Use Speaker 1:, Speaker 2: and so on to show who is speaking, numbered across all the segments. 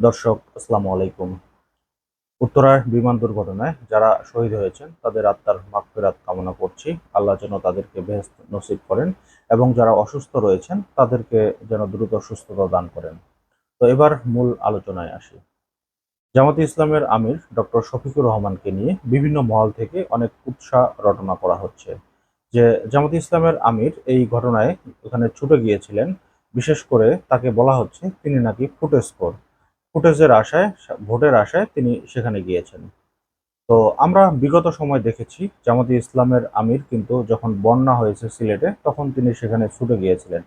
Speaker 1: দর্শক, আসসালামু আলাইকুম। উত্তরার বিমান দুর্ঘটনায় যারা শহীদ হয়েছেন, তাদের আত্মার মাগফিরাত কামনা করছি। আল্লাহ যেন তাদেরকে বেহেস্ত নসিব করেন এবং যারা অসুস্থ রয়েছেন, তাদেরকে যেন দ্রুত সুস্থতা দান করেন। তো এবার মূল আলোচনায় আসি। জামাতে ইসলামের আমির ডক্টর শফিকুর রহমানকে নিয়ে বিভিন্ন মহল থেকে অনেক উৎসাহ রটনা করা হচ্ছে। যে জামাতে ইসলামের আমির এই ঘটনায় ওখানে ছুটে গিয়েছিলেন। বিশেষ করে তাকে বলা হচ্ছে তিনি নাকি ফুটেস্কোর ফুটেজের আশায় ভোটের আশায় তিনি সেখানে গিয়েছেন। তো আমরা বিগত সময় দেখেছি, জামাতি ইসলামের আমির কিন্তু যখন বন্যা হয়েছে সিলেটে, তখন তিনি সেখানে ছুটে গিয়েছিলেন।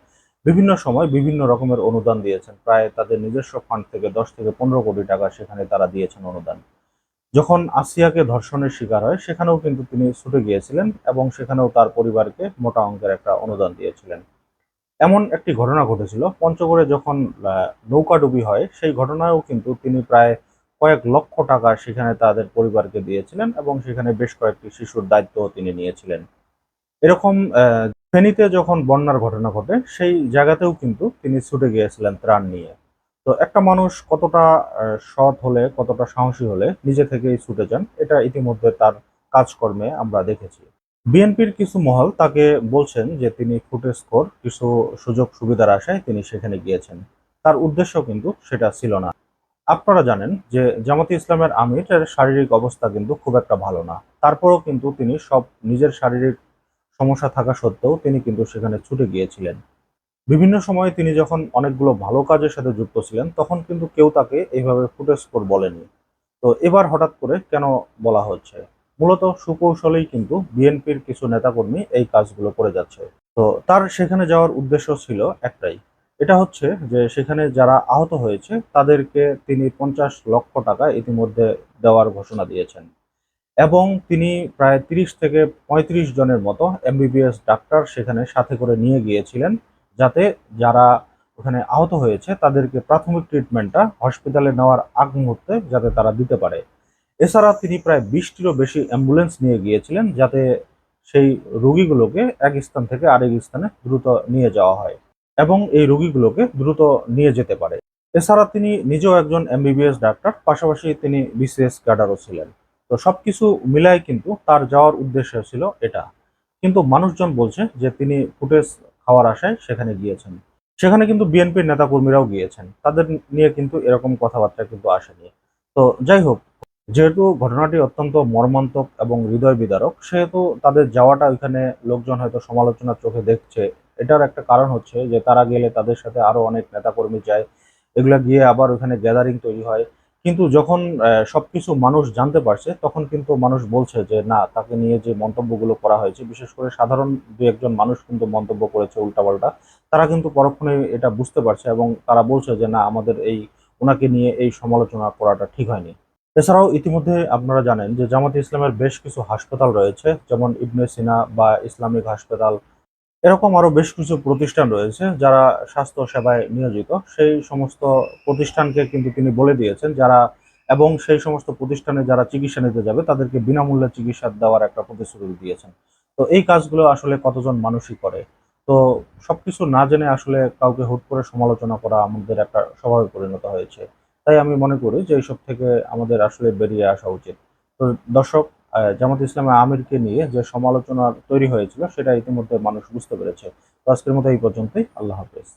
Speaker 1: বিভিন্ন সময় বিভিন্ন রকমের অনুদান দিয়েছেন। প্রায় তাদের নিজস্ব ফান্ড থেকে দশ থেকে পনেরো কোটি টাকা সেখানে তারা দিয়েছেন অনুদান। যখন আসিয়াকে ধর্ষণের শিকার হয়, সেখানেও কিন্তু তিনি ছুটে গিয়েছিলেন এবং সেখানেও তার পরিবারকে মোটা অঙ্কের একটা অনুদান দিয়েছিলেন। এমন একটি ঘটনা ঘটেছিল। পঞ্চগড়ে যখন নৌকাডুবি হয়, সেই ঘটনায়ও কিন্তু তিনি প্রায় কয়েক লক্ষ টাকা সেখানে তাদের পরিবারকে দিয়েছিলেন এবং সেখানে বেশ কয়েকটি শিশুর দায়িত্ব তিনি নিয়েছিলেন। এরকম ফেনীতে যখন বন্যার ঘটনা ঘটে, সেই জায়গাতেও কিন্তু তিনি ছুটে গিয়েছিলেন ত্রাণ নিয়ে। তো একটা মানুষ কতটা সৎ হলে, কতটা সাহসী হলে নিজে থেকেই ছুটে যান, এটা ইতিমধ্যে তার কাজকর্মে আমরা দেখেছি। বিএনপির কিছু মহল তাকে বলছেন যে তিনি ফুটেজ স্কোর কিছু সুযোগ সুবিধার আশায় তিনি সেখানে গিয়েছেন। তার উদ্দেশ্য কিন্তু সেটা ছিল না। আপনারা জানেন যে জামাতে ইসলামের আমিরের শারীরিক অবস্থা কিন্তু খুব একটা ভালো না। তারপরেও কিন্তু তিনি সব নিজের শারীরিক সমস্যা থাকা সত্ত্বেও তিনি কিন্তু সেখানে ছুটে গিয়েছিলেন। বিভিন্ন সময়ে তিনি যখন অনেকগুলো ভালো কাজের সাথে যুক্ত ছিলেন, তখন কিন্তু কেউ তাকে এইভাবে ফুটেজ স্কোর বলেনি। তো এবার হঠাৎ করে কেন বলা হচ্ছে? মূলত সুকৌশলেই কিন্তু বিএনপির কিছু নেতাকর্মী এই কাজগুলো করে যাচ্ছে। তো তার সেখানে যাওয়ার উদ্দেশ্য ছিল একটাই। এটা হচ্ছে যে সেখানে যারা আহত হয়েছে, তাদেরকে তিনি পঞ্চাশ লক্ষ টাকা ইতিমধ্যে দেওয়ার ঘোষণা দিয়েছেন। এবং তিনি প্রায় তিরিশ থেকে পঁয়ত্রিশ জনের মতো এমবিবিএস ডাক্তার সেখানে সাথে করে নিয়ে গিয়েছিলেন, যাতে যারা ওখানে আহত হয়েছে, তাদেরকে প্রাথমিক ট্রিটমেন্টটা হসপিটালে নেওয়ার আগ মুহূর্তে যাতে তারা দিতে পারে। এছাড়া তিনি প্রায় বিশটিরও বেশি অ্যাম্বুলেন্স নিয়ে গিয়েছিলেন যাতে সেই রোগীগুলোকে এক স্থান থেকে আরেক স্থানে দ্রুত নিয়ে যাওয়া হয় এবং এই রোগীগুলোকে দ্রুত নিয়ে যেতে পারে। এছাড়া তিনি নিজেও একজন এমবিবিএস ডাক্তার, পাশাপাশি তিনি বিসিএস ক্যাডারও ছিলেন। তো সবকিছু মিলাই কিন্তু তার যাওয়ার উদ্দেশ্য ছিল এটা। কিন্তু মানুষজন বলছে যে তিনি ফুটেজ খাওয়ার আশায় সেখানে গিয়েছেন। সেখানে কিন্তু বিএনপির নেতাকর্মীরাও গিয়েছেন। তাদের নিয়ে কিন্তু এরকম কথাবার্তা কিন্তু আসেনি। তো যাই হোক যেহেতু ঘটনাটি অত্যন্ত মর্মান্তক এবং হৃদয় বিদারক সেহেতু তাদের যাওয়াটা ওইখানে লোকজন হয়তো সমালোচনার চোখে দেখছে। এটার একটা কারণ হচ্ছে যে তারা গেলে তাদের সাথে আরও অনেক নেতাকর্মী যায় এগুলো গিয়ে আবার ওখানে গ্যাদারিং তৈরি হয়। কিন্তু যখন আহ, সবকিছু মানুষ জানতে পারছে তখন কিন্তু মানুষ বলছে যে না তাকে নিয়ে যে মন্তব্যগুলো করা হয়েছে বিশেষ করে সাধারণ দু একজন মানুষ কিন্তু মন্তব্য করেছে উল্টাপাল্টা তারা কিন্তু পরক্ষণে এটা বুঝতে পারছে এবং তারা বলছে যে না আমাদের এই ওনাকে নিয়ে এই সমালোচনা করাটা ঠিক হয়নি। এছাড়াও ইতিমধ্যে আপনারা জানেন যে জামাতে ইসলামের বেশ কিছু হাসপাতাল রয়েছে, যেমন ইবনে সিনা বা ইসলামিক হাসপাতাল। এরকম আরও বেশ কিছু প্রতিষ্ঠান রয়েছে যারা স্বাস্থ্য সেবায় নিয়োজিত। সেই সমস্ত প্রতিষ্ঠানকে কিন্তু তিনি বলে দিয়েছেন যারা এবং সেই সমস্ত প্রতিষ্ঠানে যারা চিকিৎসা নিতে যাবে তাদেরকে বিনামূল্যে চিকিৎসা দেওয়ার একটা প্রতিশ্রুতি দিয়েছেন। তো এই কাজগুলো আসলে কতজন মানুষই করে? তো সবকিছু না জেনে আসলে কাউকে হুট করে সমালোচনা করা আমাদের একটা স্বভাবে পরিণত হয়েছে। তাই আমি মনে করি যে এইসব থেকে আমাদের আসলে বেরিয়ে আসা উচিত। তো দর্শক জামাত ইসলামের আমিরকে নিয়ে যে সমালোচনা তৈরি হয়েছিল, সেটা ইতিমধ্যে মানুষ বুঝতে পেরেছে। তো আজকের মতো এই পর্যন্তই। আল্লাহ হাফেজ।